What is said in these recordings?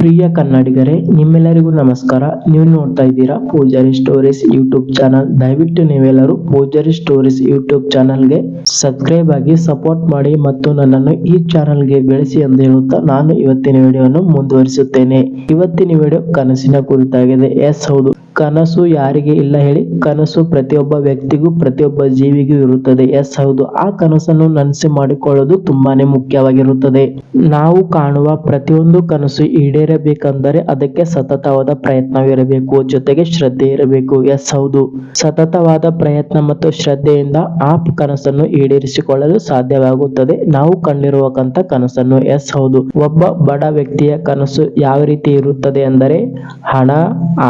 ಪ್ರಿಯ ಕನ್ನಡಿಗರೇ, ನಿಮ್ಮೆಲ್ಲರಿಗೂ ನಮಸ್ಕಾರ. ನೀವು ನೋಡ್ತಾ ಇದ್ದೀರಾ ಪೂಜಾರಿ ಸ್ಟೋರೀಸ್ ಯೂಟ್ಯೂಬ್ ಚಾನಲ್. ದಯವಿಟ್ಟು ನೀವೆಲ್ಲರೂ ಪೂಜಾರಿ ಸ್ಟೋರೀಸ್ ಯೂಟ್ಯೂಬ್ ಚಾನಲ್ಗೆ ಸಬ್ಸ್ಕ್ರೈಬ್ ಆಗಿ ಸಪೋರ್ಟ್ ಮಾಡಿ ಮತ್ತು ನನ್ನನ್ನು ಈ ಚಾನಲ್ಗೆ ಬೆಳೆಸಿ ಎಂದು ಹೇಳುತ್ತಾ ನಾನು ಇವತ್ತಿನ ವಿಡಿಯೋವನ್ನು ಮುಂದುವರಿಸುತ್ತೇನೆ. ಇವತ್ತಿನ ವಿಡಿಯೋ ಕನಸಿನ ಕುರಿತಾಗಿದೆ. ಎಸ್, ಹೌದು. ಕನಸು ಯಾರಿಗೆ ಇಲ್ಲ ಹೇಳಿ, ಕನಸು ಪ್ರತಿಯೊಬ್ಬ ವ್ಯಕ್ತಿಗೂ, ಪ್ರತಿಯೊಬ್ಬ ಜೀವಿಗೂ ಇರುತ್ತದೆ. ಎಸ್, ಹೌದು. ಆ ಕನಸನ್ನು ನನಸು ಮಾಡಿಕೊಳ್ಳೋದು ತುಂಬಾನೇ ಮುಖ್ಯವಾಗಿರುತ್ತದೆ. ನಾವು ಕಾಣುವ ಪ್ರತಿಯೊಂದು ಕನಸು ಈಡೇರಬೇಕೆಂದರೆ ಅದಕ್ಕೆ ಸತತವಾದ ಪ್ರಯತ್ನವಿರಬೇಕು, ಜೊತೆಗೆ ಶ್ರದ್ಧೆ ಇರಬೇಕು ಎಸ್ ಹೌದು ಸತತವಾದ ಪ್ರಯತ್ನ ಮತ್ತು ಶ್ರದ್ಧೆಯಿಂದ ಆ ಕನಸನ್ನು ಈಡೇರಿಸಿಕೊಳ್ಳಲು ಸಾಧ್ಯವಾಗುತ್ತದೆ. ನಾವು ಕಂಡಿರುವಕಂತ ಕನಸನ್ನು ಎಸ್ ಹೌದು ಒಬ್ಬ ಬಡ ವ್ಯಕ್ತಿಯ ಕನಸು ಯಾವ ರೀತಿ ಇರುತ್ತದೆ ಅಂದರೆ, ಹಣ,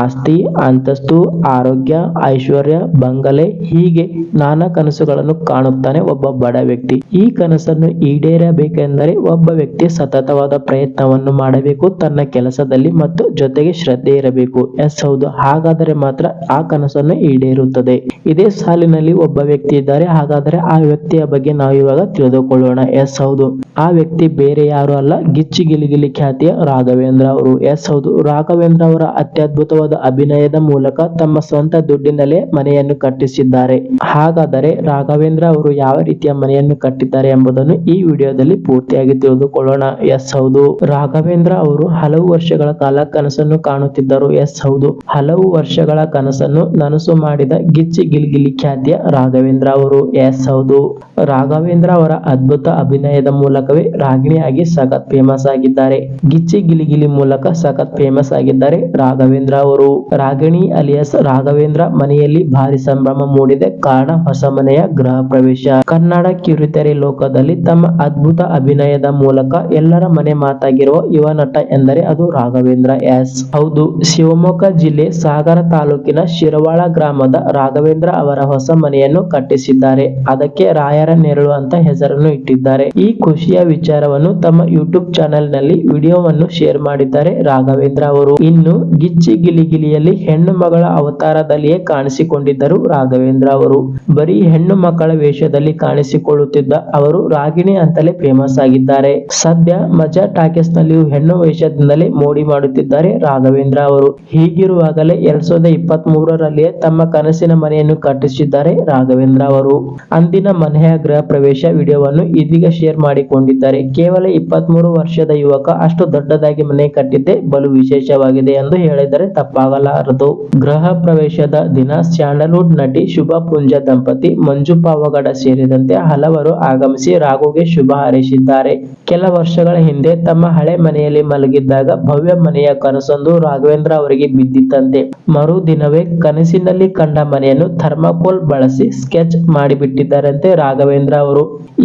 ಆಸ್ತಿ, ಅಂತಸ್ತು, ಆರೋಗ್ಯ, ಐಶ್ವರ್ಯ, ಬಂಗಲೆ, ಹೀಗೆ ನಾನಾ ಕನಸುಗಳನ್ನು ಕಾಣುತ್ತಾನೆ ಒಬ್ಬ ಬಡ ವ್ಯಕ್ತಿ. ಈ ಕನಸನ್ನು ಈಡೇರಬೇಕೆಂದರೆ ಒಬ್ಬ ವ್ಯಕ್ತಿ ಸತತವಾದ ಪ್ರಯತ್ನವನ್ನು ಮಾಡಬೇಕು, ತನ್ನ ಕೆಲಸದಲ್ಲಿ ಮತ್ತು ಜೊತೆಗೆ ಶ್ರದ್ಧೆ ಇರಬೇಕು ಎಸ್ ಹೌದು ಹಾಗಾದರೆ ಮಾತ್ರ ಆ ಕನಸನ್ನು ಈಡೇರುತ್ತದೆ. ಇದೇ ಸಾಲಿನಲ್ಲಿ ಒಬ್ಬ ವ್ಯಕ್ತಿ ಇದ್ದಾರೆ. ಹಾಗಾದರೆ ಆ ವ್ಯಕ್ತಿಯ ಬಗ್ಗೆ ನಾವು ಇವಾಗ ತಿಳಿದುಕೊಳ್ಳೋಣ ಎಸ್ ಹೌದು ಆ ವ್ಯಕ್ತಿ ಬೇರೆ ಯಾರು ಅಲ್ಲ. ಗಿಚ್ಚಿ ಗಿಲಿಗಿಲಿ ಖ್ಯಾತಿಯ ರಾಘವೇಂದ್ರ ಅವರು. ಎಸ್ ಹೌದು ರಾಘವೇಂದ್ರ ಅವರ ಅತ್ಯದ್ಭುತವಾದ ಅಭಿನಯದ ಮೂಲಕ ತಮ್ಮ ಸ್ವಂತ ದುಡ್ಡಿನಲ್ಲೇ ಮನೆಯನ್ನು ಕಟ್ಟಿಸಿದ್ದಾರೆ. ಹಾಗಾದರೆ ರಾಘವೇಂದ್ರ ಅವರು ಯಾವ ರೀತಿಯ ಮನೆಯನ್ನು ಕಟ್ಟಿದ್ದಾರೆ ಎಂಬುದನ್ನು ಈ ವಿಡಿಯೋದಲ್ಲಿ ಪೂರ್ತಿಯಾಗಿ ತಿಳಿದುಕೊಳ್ಳೋಣ ಎಸ್ ಹೌದು ರಾಘವೇಂದ್ರ ಅವರು ಹಲವು ವರ್ಷಗಳ ಕಾಲ ಕನಸನ್ನು ಕಾಣುತ್ತಿದ್ದರು. ಎಸ್, ಹೌದು. ಹಲವು ವರ್ಷಗಳ ಕನಸನ್ನು ನನಸು ಮಾಡಿದ ಗಿಚ್ಚಿ ಗಿಲ್ಗಿಲಿ ಖ್ಯಾತಿಯ ರಾಘವೇಂದ್ರ ಅವರು. ಎಸ್, ಹೌದು. ರಾಘವೇಂದ್ರ ಅವರ ಅದ್ಭುತ ಅಭಿನಯದ ಮೂಲಕವೇ ರಾಗಿಣಿಯಾಗಿ ಸಖತ್ ಫೇಮಸ್ ಆಗಿದ್ದಾರೆ. ಗಿಚ್ಚಿ ಗಿಲಿಗಿಲಿ ಮೂಲಕ ಸಖತ್ ಫೇಮಸ್ ಆಗಿದ್ದಾರೆ ರಾಘವೇಂದ್ರ ಅವರು. ರಾಗಿಣಿ ಅಲಿಯಸ್ ರಾಘವೇಂದ್ರ ಮನೆಯಲ್ಲಿ ಭಾರಿ ಸಂಭ್ರಮ ಮೂಡಿದೆ. ಕಾರಣ ಹೊಸ ಮನೆಯ ಗೃಹ ಪ್ರವೇಶ. ಕನ್ನಡ ಕಿರುತೆರೆ ಲೋಕದಲ್ಲಿ ತಮ್ಮ ಅದ್ಭುತ ಅಭಿನಯದ ಮೂಲಕ ಎಲ್ಲರ ಮನೆ ಮಾತಾಗಿರುವ ಯುವ ನಟ ಎಂದರೆ ಅದು ರಾಘವೇಂದ್ರ ಎಸ್. ಹೌದು, ಶಿವಮೊಗ್ಗ ಜಿಲ್ಲೆ ಸಾಗರ ತಾಲೂಕಿನ ಶಿರವಾಳ ಗ್ರಾಮದ ರಾಘವೇಂದ್ರ ಅವರ ಹೊಸ ಮನೆಯನ್ನು ಕಟ್ಟಿಸಿದ್ದಾರೆ. ಅದಕ್ಕೆ ರಾಯರ ನೆರಳು ಅಂತ ಹೆಸರನ್ನು ಇಟ್ಟಿದ್ದಾರೆ. ಈ ಖುಷಿಯ ವಿಚಾರವನ್ನು ತಮ್ಮ ಯೂಟ್ಯೂಬ್ ಚಾನೆಲ್ನಲ್ಲಿ ವಿಡಿಯೋವನ್ನು ಶೇರ್ ಮಾಡಿದ್ದಾರೆ ರಾಘವೇಂದ್ರ ಅವರು. ಇನ್ನು ಗಿಚ್ಚಿ ಗಿಲಿಗಿಲಿಯಲ್ಲಿ ಹೆಣ್ಣು ಮಗಳ ಅವತಾರದಲ್ಲಿಯೇ ಕಾಣಿಸಿಕೊಂಡಿದ್ದರು ರಾಘವೇಂದ್ರ ಅವರು. ಬರೀ ಹೆಣ್ಣು ಮಕ್ಕಳ ವೇಷದಲ್ಲಿ ಕಾಣಿಸಿಕೊಳ್ಳುತ್ತಿದ್ದ ಅವರು ರಾಗಿಣಿ ಅಂತಲೇ ಫೇಮಸ್ ಆಗಿದ್ದಾರೆ. ಸದ್ಯ ಮಜಾ ಟಾಕೀಸ್ ನಲ್ಲಿಯೂ ಹೆಣ್ಣು ವೇಷದಿಂದಲೇ ಮೋಡಿ ಮಾಡುತ್ತಿದ್ದಾರೆ ರಾಘವೇಂದ್ರ ಅವರು. ಹೀಗಿರುವಾಗಲೇ ಎರಡ್ ಸಾವಿರದ ಇಪ್ಪತ್ತ್ ಮೂರರಲ್ಲಿಯೇ ತಮ್ಮ ಕನಸಿನ ಮನೆಯನ್ನು ಕಟ್ಟಿಸಿದ್ದಾರೆ ರಾಘವೇಂದ್ರ ಅವರು. ಅಂದಿನ ಮನೆಯ ಗೃಹ ಪ್ರವೇಶ ವಿಡಿಯೋವನ್ನು ಇದೀಗ ಶೇರ್ ಮಾಡಿಕೊಂಡಿದ್ದಾರೆ. ಕೇವಲ ಇಪ್ಪತ್ತ್ ಮೂರು ವರ್ಷದ ಯುವಕ ಅಷ್ಟು ದೊಡ್ಡದಾಗಿ ಮನೆ ಕಟ್ಟಿದ್ದೆ ಬಲು ವಿಶೇಷವಾಗಿದೆ ಎಂದು ಹೇಳಿದರೆ ತಪ್ಪಾಗಲಾರದು. ಗೃಹ ಪ್ರವೇಶದ ದಿನ ಸ್ಯಾಂಡಲ್ವುಡ್ ನಟಿ ಶುಭ ಪುಂಜ ದಂಪತಿ ಮಂಜು ಪಾವಗಡ ಸೇರಿದಂತೆ ಹಲವರು ಆಗಮಿಸಿ ರಾಘುಗೆ ಶುಭ ಹಾರೈಸಿದ್ದಾರೆ. ಕೆಲ ವರ್ಷಗಳ ಹಿಂದೆ ತಮ್ಮ ಹಳೆ ಮನೆಯಲ್ಲಿ ಮಲಗಿದ್ದಾಗ ಭವ್ಯ ಮನೆಯ ಕನಸೊಂದು ರಾಘವೇಂದ್ರ ಅವರಿಗೆ ಬಿದ್ದಿತ್ತಂತೆ. ಮರುದಿನವೇ ಕನಸಿನಲ್ಲಿ ಕಂಡ ಮನೆಯನ್ನು ಥರ್ಮಾಕೋಲ್ ಬಳಸಿ ಸ್ಕೆಚ್ ಮಾಡಿಬಿಟ್ಟಿದ್ದಾರಂತೆ ರಾಘವೇಂದ್ರ ಅವರು.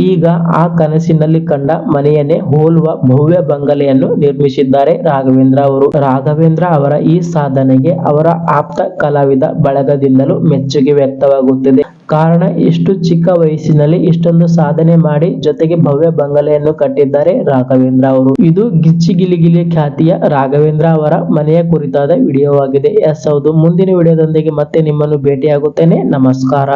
ಈಗ ಆ ಕನಸಿನಲ್ಲಿ ಕಂಡ ಮನೆಯನ್ನೇ ಹೋಲುವ ಭವ್ಯ ಬಂಗಲೆಯನ್ನು ನಿರ್ಮಿಸಿದ್ದಾರೆ ರಾಘವೇಂದ್ರ ಅವರು. ರಾಘವೇಂದ್ರ ಅವರ ಈ ಸಾಧನೆಗೆ ಅವರ ಆಪ್ತ ಕಲಾವಿದ ಬಳಗದಿಂದಲೂ ಮೆಚ್ಚುಗೆ ವ್ಯಕ್ತವಾಗುತ್ತಿದೆ. ಕಾರಣ ಇಷ್ಟು ಚಿಕ್ಕ ವಯಸ್ಸಿನಲ್ಲಿ ಇಷ್ಟೊಂದು ಸಾಧನೆ ಮಾಡಿ ಜೊತೆಗೆ ಭವ್ಯ ಬಂಗಲೆಯನ್ನು ಕಟ್ಟಿದ್ದಾರೆ ರಾಘವೇಂದ್ರ ಅವರು. ಇದು ಗಿಚ್ಚಿ ಗಿಲಿಗಿಲಿ ಖ್ಯಾತಿಯ ರಾಘವೇಂದ್ರ ಅವರ ಮನೆಯ ಕುರಿತಾದ ವಿಡಿಯೋವಾಗಿದೆ. ಎಸ್ ಹೌದು, ಮುಂದಿನ ವಿಡಿಯೋದೊಂದಿಗೆ ಮತ್ತೆ ನಿಮ್ಮನ್ನು ಭೇಟಿಯಾಗುತ್ತೇನೆ. ನಮಸ್ಕಾರ.